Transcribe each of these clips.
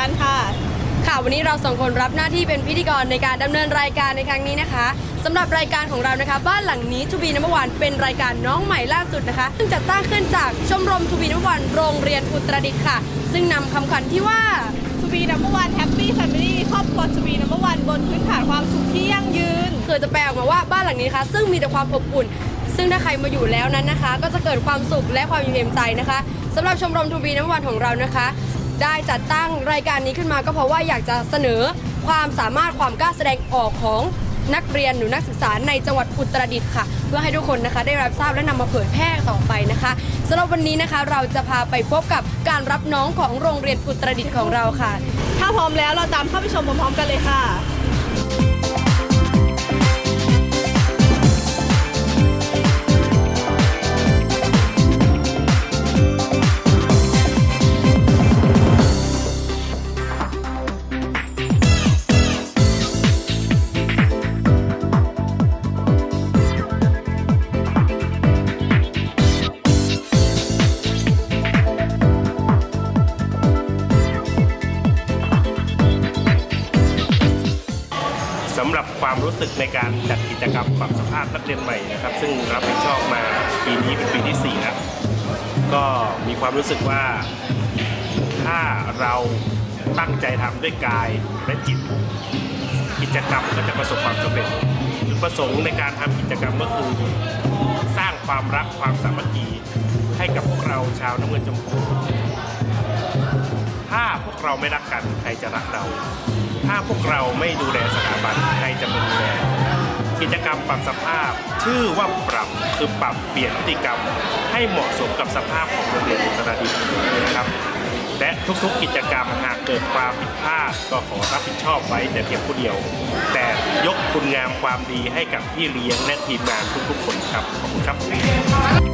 จันทร์ค่ะ ค่ะ วันนี้เราสองคนรับหน้าที่เป็นพิธีกรในการดำเนินรายการในครั้งนี้นะคะสำหรับรายการของเรานะคะ บ้านหลังนี้ทูบีนัมวันเป็นรายการน้องใหม่ล่าสุดนะคะ ซึ่งจัดตั้งขึ้นจากชมรมทูบีนัมวันโรงเรียนอุตรดิตถ์ค่ะ ซึ่งนำคำขวัญที่ว่า To be number one happy family ครอบครัว To be number one บนพื้นฐานความสุขที่ยั่งยืนคือจะแปลออกมาว่าบ้านหลังนี้นะคะซึ่งมีแต่ความอบอุ่น ซึ่งถ้าใครมาอยู่แล้วนั้นนะคะ ก็จะเกิดความสุขและความอิ่มเอมใจนะคะสำหรับชมรมทูบีน้ำวันของเรานะคะ ได้จัดตั้งรายการนี้ขึ้นมาก็เพราะว่าอยากจะเสนอความสามารถความกล้าแสดงออกของนักเรียนหรือนักศึกษาในจังหวัดอุตรดิตถ์ค่ะ เพื่อให้ทุกคนนะคะได้รับทราบและนำมาเผยแพร่ต่อไปนะคะสำหรับวันนี้นะคะเราจะพาไปพบกับการรับน้องของโรงเรียนอุตรดิตถ์ของเราค่ะ ถ้าพร้อมแล้วเราตามเข้าไปชมพร้อมๆกันเลยค่ะ ความรู้สึกในการจัดกิจกรรมปรับสภาพนักเรียนใหม่นะครับ ซึ่งรับผิดชอบมาปีนี้เป็นปีที่ 4 แล้ว ก็มีความรู้สึกว่าถ้าเราตั้งใจทำด้วยกายและจิต กิจกรรมก็จะประสบความสำเร็จจุดประสงค์ในการทำกิจกรรมก็คือ สร้างความรักความสามัคคีให้กับพวกเราชาวน้ำเงินจมพูถ้าพวกเราไม่รักกันใครจะรักเรา ถ้าพวกเราไม่ดูแลสถาบันใครจะมาดูแลกิจกรรมปรับสภาพ ชื่อว่าปรับคือปรับเปลี่ยนพฤติกรรม ให้เหมาะสมกับสภาพของโรงเรียนอุตรดิตถ์นะครับ และทุกๆกิจกรรมหากเกิดความผิดพลาดก็ขอรับผิดชอบไว้แต่เพียงผู้เดียว แต่ยกคุณงามความดีให้กับพี่เลี้ยงและทีมงานทุกๆคนครับขอบคุณครับ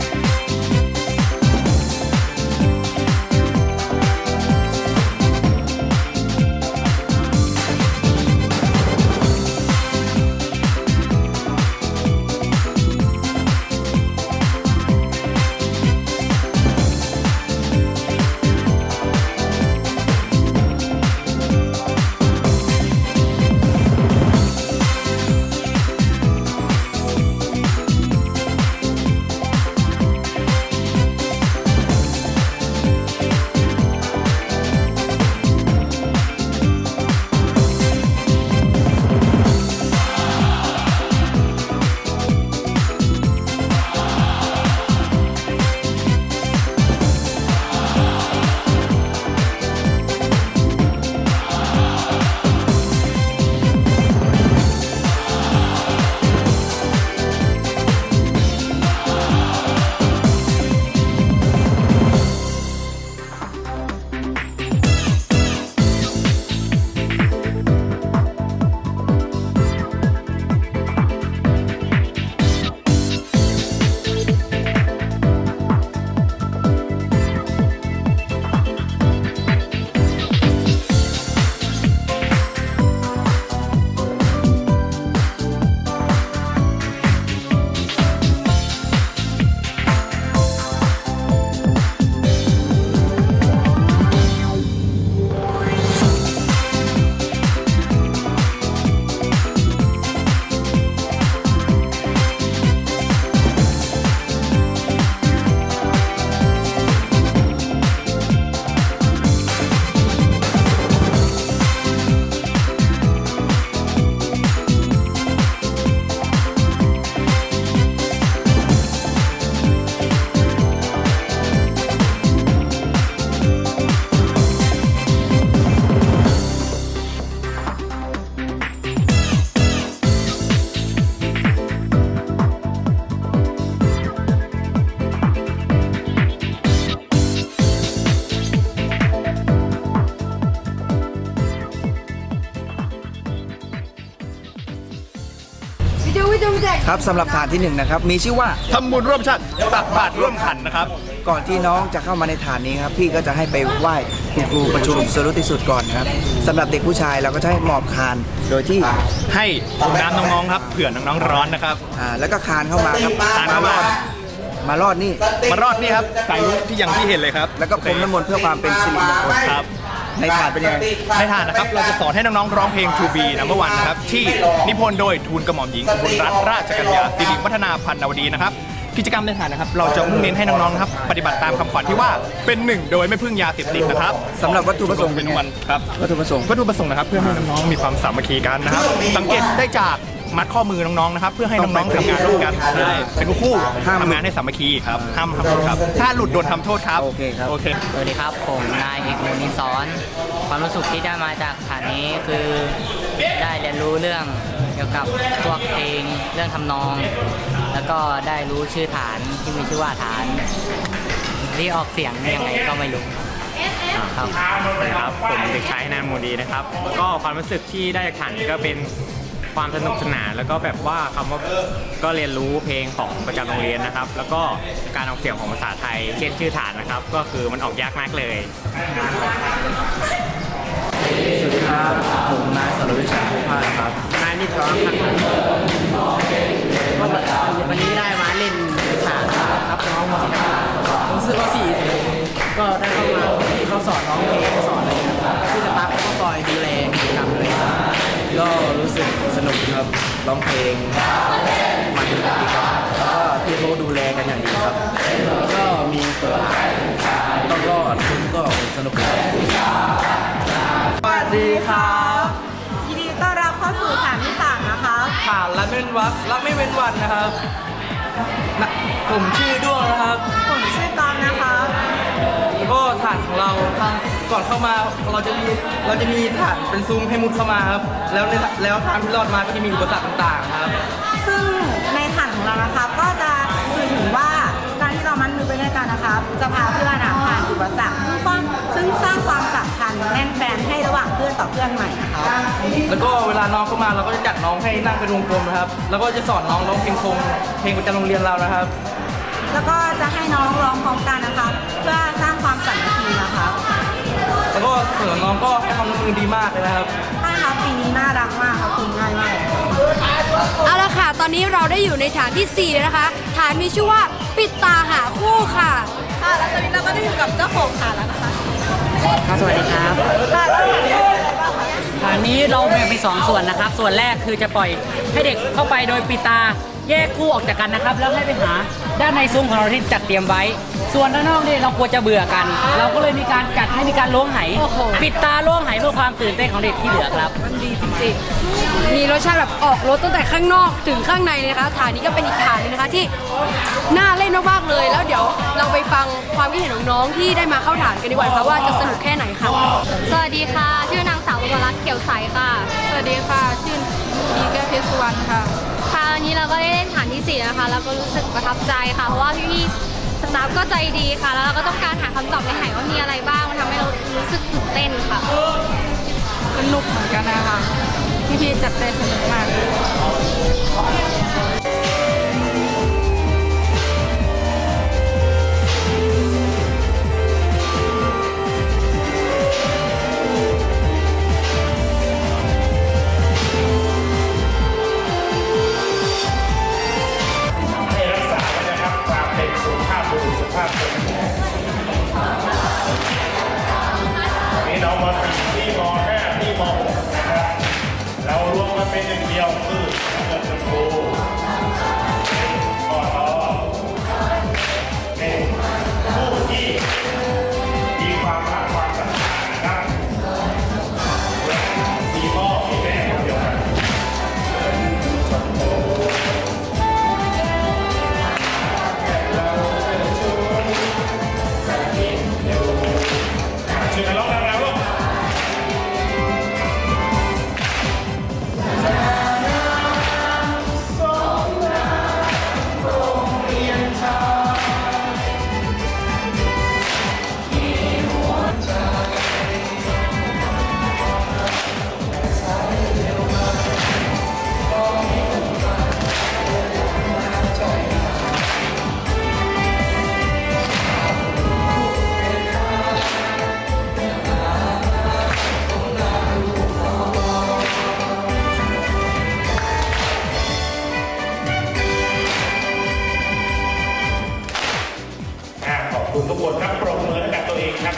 ครับสำหรับฐานที่หนึ่งนะครับมีชื่อว่าทำบุญร่วมชาติตักบาตรร่วมขันนะครับก่อนที่น้องจะเข้ามาในฐานนี้ครับพี่ก็จะให้ไปไหว้คุณครูประชุมสรุติสุดก่อนนะครับสำหรับเด็กผู้ชายเราก็จะให้หมอบคานโดยที่ให้น้ำน้องๆครับเผื่อน้องๆร้อนนะครับอ่าแล้วก็คานเข้ามาครับคานเข้ามามารอดนี่มารอดนี่ครับสายรุ้งที่อย่างที่เห็นเลยครับ แล้วก็พรมน้ำมนต์เพื่อความเป็นสิริมงคลครับ ในถาดเป็นยังไงในฐานนะครับเราจะสอนให้น้องๆร้องเพลง To Be Number One นะครับที่นิพนธ์โดยทูลกระหม่อมหญิงอุบลรัตนราชกัญญาสิริวัฒนาพันนวดีนะครับกิจกรรมในฐานนะครับ เราจะมุ่งเน้นให้น้องๆนะครับปฏิบัติตามคำขวัญที่ว่าเป็นหนึ่งโดยไม่พึ่งยาเสพติดนะครับสำหรับวัตถุประสงค์เป็นวันครับวัตถุประสงค์วัตถุประสงค์นะครับเพื่อให้น้องๆมีความสามัคคีกันนะครับ สังเกตได้จาก มัดข้อมือน้องๆนะครับ เพื่อให้น้องๆทำงานร่วมกันใช่เป็นคู่ห้ามหลุดทำงานให้สามัคคีครับห้ามห้ามหลุดครับ ถ้าหลุดโดนทำโทษครับโอเคครับโอเคสวัสดีครับผมนายเอกมูลนินสอนความรู้สึกที่ได้มาจากฐานนี้คือได้เรียนรู้เรื่องเกี่ยวกับพวกเพลงเรื่องทำนอง แล้วก็ได้รู้ชื่อฐานที่มีชื่อว่าฐาน ที่ออกเสียงยังไงก็ไม่รู้ครับครับผมเด็กชายนานโมดีนะครับ ก็ความรู้สึกที่ได้จากฐานนี้ก็เป็น ความสนุกสนานแล้วก็แบบว่าคำว่าก็เรียนรู้เพลงของประจำโรงเรียนนะครับ แล้วก็การออกเสียงของภาษาไทย เช่นชื่อฐานนะครับ ก็คือมันออกยากมากเลยสวัสดีครับผมนายสรวิชาภูพานครับนายนิตร้องครับวันนี้ได้มาเล่นฐานครับน้องมสิครับผมซื้อว่าสี่ก็ได้เข้ามาที่เขาสอนร้องเพลง รับร้องเพลงมันดีครับแล้วก็พี่เขาดูแลกันอย่างดีครับ ก็มีเปิดต้องก็ทุกก็สนุกครับสวัสดีครับยินดีต้อนรับเข้าสู่ฐานที่สามนะคะฐานละไม่เว้นวักรักไม่เว้นวันนะครับนะผมชื่อด้วงนะครับ ผมชื่อตอนนะคะก็ฐานของเราทางก่อนเข้ามาเราจะมีเราจะมีฐานเป็นซุ้มให้มุดเข้ามาครับแล้วในแล้วทางที่รอดมาก็จะมีอุปสรรคต่างๆครับ ซึ่งในฐานของเรานะคะก็จะสื่อถึงว่าการที่เรามันมือไปด้วยกันนะคะจะพาเพื่อนอะผ่านอุปสรรคซึ่งความซึ่งสร้างความสัมพันธ์แน่นแฟนให้ระหว่างเพื่อนต่อเพื่อนใหม่นะคะแล้วก็เวลาน้องเข้ามาเราก็จะจัดน้องให้นั่งเป็นวงกลมนะครับ แล้วก็จะสอนน้องร้องเพลงคงเพลงประจำโรงเรียนเรานะครับ แล้วก็จะให้น้องร้องพร้อมกันนะคะ เพื่อสร้างความสามั นน้องก็ให้ความร่วมมือดีมากเลยนะครับ ใช่ครับปีนี้น่ารักมากครับคุณง่ายมากเอาละค่ะ ตอนนี้เราได้อยู่ในฐานที่ 4 แล้วนะคะ ฐานมีชื่อว่าปิดตาหาคู่ค่ะ ค่ะ แล้วตอนนี้เราก็ได้อยู่กับเจ้าของฐานแล้วนะคะ ครับสวัสดีครับค่ะแล้วฐานนี้เป็นอะไรบ้างคะฐานนี้เราแบ่งเป็นสองส่วนนะครับ ส่วนแรกคือจะปล่อยให้เด็กเข้าไปโดยปิดตา แยกคู่ออกจากกันนะครับ แล้วให้ไปหาด้านในซุ้มของเราที่จัดเตรียมไว้ ส่วนด้านนอกนี่เรากลัวจะเบื่อกัน เราก็เลยมีการจัดให้มีการล้วงไหโอ้โหปิดตาล้วงไหเพื่อความตื่นเต้นของเด็กที่เหลือครับ มันดีจริงๆ มีรสชาติแบบออกรสตั้งแต่ข้างนอกถึงข้างในเลยนะคะฐานนี้ก็เป็นอีกฐานหนึงนะคะที่น่าเล่นมากๆเลย แล้วเดี๋ยวเราไปฟังความคิดเห็นของน้องที่ได้มาเข้าฐานกันดีกว่าค่ะว่าจะสนุกแค่ไหนค่ะ สวัสดีค่ะ ชื่อนางสาวบุญรัตน์เขียวใสค่ะ สวัสดีค่ะ ชื่อดีแก้วเพชรสุวรรณค่ะค่ะ วันนี้เราก็ได้เล่นฐานที่ 4 นะคะแล้วก็รู้สึกประทับใจค่ะ เพราะว่าพี่ๆสตาฟก็ใจดีค่ะ แล้วเราก็ต้องการหาคำตอบในหายว่ามีอะไรบ้างมันทำให้เรารู้สึกตื่นเต้นค่ะสนุกเหมือนกันนะคะพี่ๆจัดเต็มสนุกมาก วม คุณทุกคนครับปรบมือกับตัวเองครับ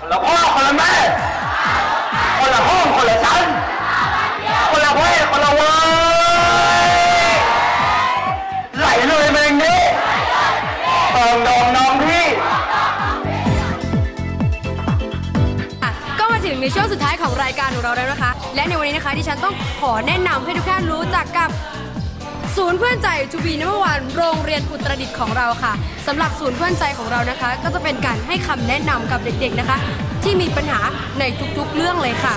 คนละพ่อคนละแม่คนละห้องคนละชั้นคนละเวคนละเว้ไหลเลยเมงนี้ตองดองน้องพี่ ก็มาถึงในช่วงสุดท้าย รายการของเราแล้วนะคะ และในวันนี้นะคะดิฉันต้องขอแนะนำให้ทุกท่านรู้จักกับศูนย์เพื่อนใจทูบีนวันโรงเรียนอุตรดิตถ์ของเราค่ะสำหรับศูนย์เพื่อนใจของเรานะคะ ก็จะเป็นการให้คำแนะนำกับเด็กๆนะคะ ที่มีปัญหาในทุกๆเรื่องเลยค่ะ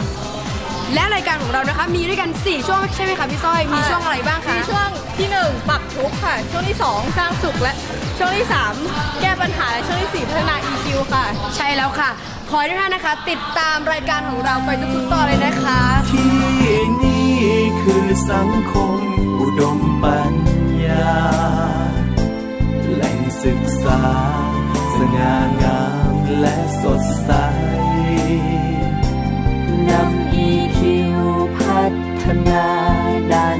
และรายการของเรานะคะ มีด้วยกัน 4 ช่วงใช่ไหมคะพี่สร้อยมีช่วงอะไรบ้างคะมีช่วงที่ 1 ปรับทุกข์ค่ะ ช่วงที่ 2 สร้างสุขและช่วงที่ 3 แก้ปัญหาและช่วงที่ 4 พัฒนา EQ ค่ะ ใช่แล้วค่ะ ขอให้ทุกท่านนะคะ ติดตามรายการของเราไปทุกๆตอนเลยนะคะ ที่นี่คือสังคมอุดมปัญญา แหล่งศึกษา สง่างามและสดใสนำ EQ พัฒนาด้าน